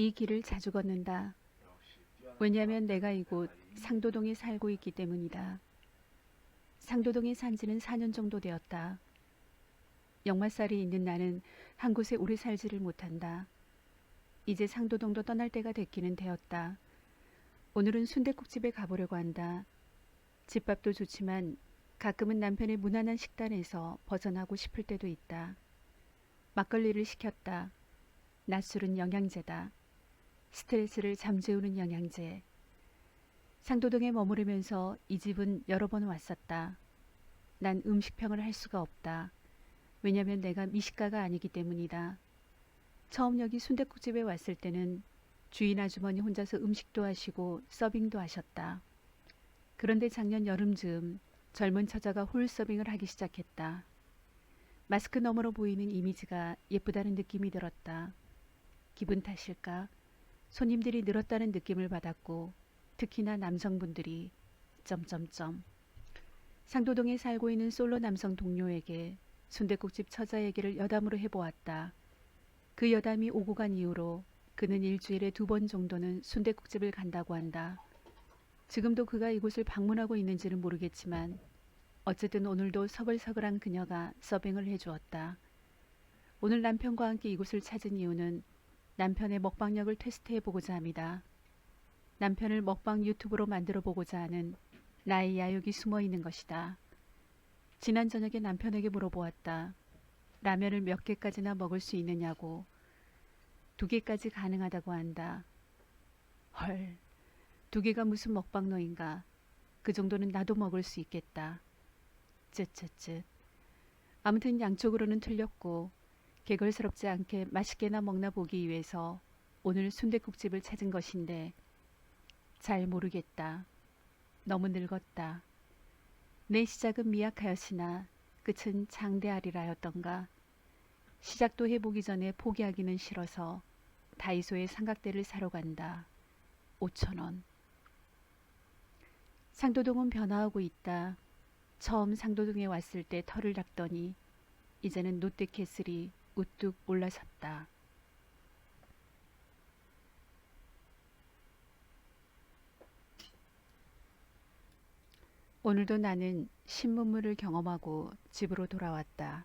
이 길을 자주 걷는다. 왜냐하면 내가 이곳 상도동에 살고 있기 때문이다. 상도동에 산 지는 4년 정도 되었다. 역마살이 있는 나는 한 곳에 오래 살지를 못한다. 이제 상도동도 떠날 때가 됐기는 되었다. 오늘은 순댓국집에 가보려고 한다. 집밥도 좋지만 가끔은 남편의 무난한 식단에서 벗어나고 싶을 때도 있다. 막걸리를 시켰다. 낮술은 영양제다. 스트레스를 잠재우는 영양제. 상도동에 머무르면서 이 집은 여러 번 왔었다. 난 음식평을 할 수가 없다. 왜냐면 내가 미식가가 아니기 때문이다. 처음 여기 순댓국집에 왔을 때는 주인 아주머니 혼자서 음식도 하시고 서빙도 하셨다. 그런데 작년 여름쯤 젊은 처자가 홀 서빙을 하기 시작했다. 마스크 너머로 보이는 이미지가 예쁘다는 느낌이 들었다. 기분 탓일까? 손님들이 늘었다는 느낌을 받았고 특히나 남성분들이 점점점 상도동에 살고 있는 솔로 남성 동료에게 순댓국집 처자 얘기를 여담으로 해보았다. 그 여담이 오고 간 이후로 그는 일주일에 두 번 정도는 순댓국집을 간다고 한다. 지금도 그가 이곳을 방문하고 있는지는 모르겠지만 어쨌든 오늘도 서글서글한 그녀가 서빙을 해주었다. 오늘 남편과 함께 이곳을 찾은 이유는 남편의 먹방력을 테스트해 보고자 합니다. 남편을 먹방 유튜브로 만들어 보고자 하는 나의 야욕이 숨어 있는 것이다. 지난 저녁에 남편에게 물어보았다. 라면을 몇 개까지나 먹을 수 있느냐고. 두 개까지 가능하다고 한다. 헐, 두 개가 무슨 먹방노인가. 그 정도는 나도 먹을 수 있겠다. 쯧쯧쯧. 아무튼 양쪽으로는 틀렸고 개걸스럽지 않게 맛있게나 먹나 보기 위해서 오늘 순댓국집을 찾은 것인데 잘 모르겠다. 너무 늙었다. 내 시작은 미약하였으나 끝은 장대하리라였던가. 시작도 해보기 전에 포기하기는 싫어서 다이소에 삼각대를 사러 간다. 5천원. 상도동은 변화하고 있다. 처음 상도동에 왔을 때 털을 닦더니 이제는 롯데캐슬이 우뚝 올라섰다. 오늘도 나는 신문물을 경험하고 집으로 돌아왔다.